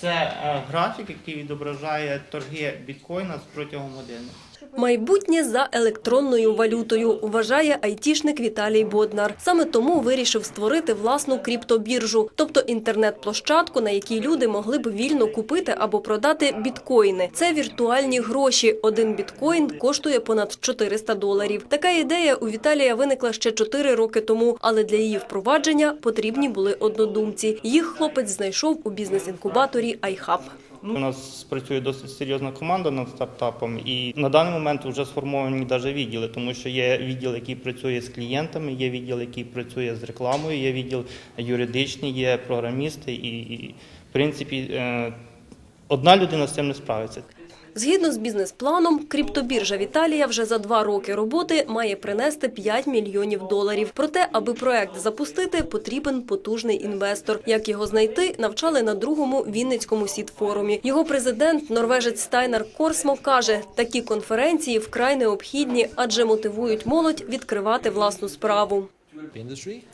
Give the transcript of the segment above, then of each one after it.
Це е, графік, який відображає торги біткоїна протягом години. Майбутнє за електронною валютою, вважає айтішник Віталій Боднар. Саме тому вирішив створити власну криптобіржу, тобто інтернет-площадку, на якій люди могли б вільно купити або продати біткоїни. Це віртуальні гроші. Один біткоін коштує понад 400 доларів. Така ідея у Віталія виникла ще 4 роки тому, але для її впровадження потрібні були однодумці. Їх хлопець знайшов у бізнес-інкубаторі iHub. Ну, у нас працює досить серйозна команда над стартапом, і на даний момент вже сформовані навіть відділи, тому що є відділ, який працює з клієнтами, є відділ, який працює з рекламою, є відділ юридичний, є програмісти, і, і в принципі е, одна людина з цим не справиться. Згідно з бізнес-планом, криптобіржа Віталія вже за два роки роботи має принести 5 мільйонів доларів. Проте, аби проект запустити, потрібен потужний інвестор. Як його знайти, навчали на другому Вінницькому сіт-форумі. Його президент, норвежець Стайнар Корсмо, каже, такі конференції вкрай необхідні, адже мотивують молодь відкривати власну справу.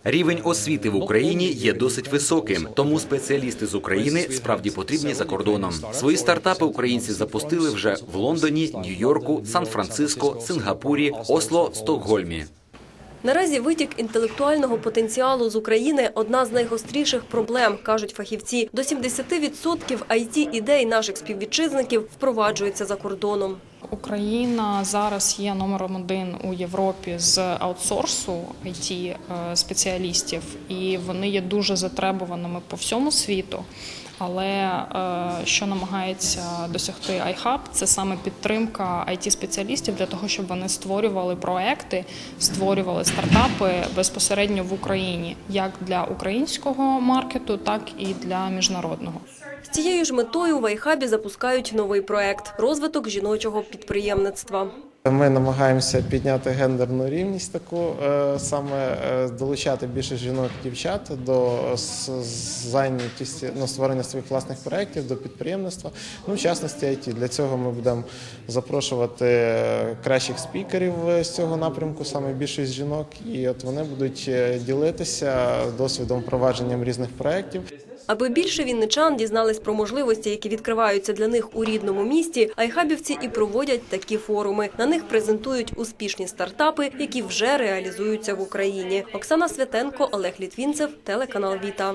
Рівень освіти в Україні є досить високим, тому спеціалісти з України справді потрібні за кордоном. Свої стартапи українці запустили вже в Лондоні, Нью-Йорку, Сан-Франциско, Сингапурі, Осло, Стокгольмі. Наразі витік інтелектуального потенціалу з України одна з найгостріших проблем, кажуть фахівці. До 70% it ідей наших співвітчизників впроваджуються за кордоном. Україна зараз є номером один у Європі з аутсорсу it спеціалістів, і вони є дуже затребуваними по всьому світу. Але е, що намагається досягти iHub, це саме підтримка it спеціалістів для того, щоб вони створювали проекти, створювали стартапи безпосередньо в Україні, як для українського маркету, так і для міжнародного. З цією ж метою в iHub запускають новий проект розвиток жіночого підприємництва. Ми намагаємося підняти гендерну рівність, таку е, саме е, долучати більше жінок дівчат до зайнятості ну, створення своїх власних проєктів, до підприємництва. Ну, в частності IT. Для цього ми будемо запрошувати е, кращих спікерів з цього напрямку, саме більшість жінок, і от вони будуть ділитися досвідом впровадженням різних проєктів. Аби більше вінничан дізнались про можливості, які відкриваються для них у рідному місті, айхабівці і проводять такі форуми. На них презентують успішні стартапи, які вже реалізуються в Україні. Оксана Святенко, Олег Літвінцев, телеканал Віта.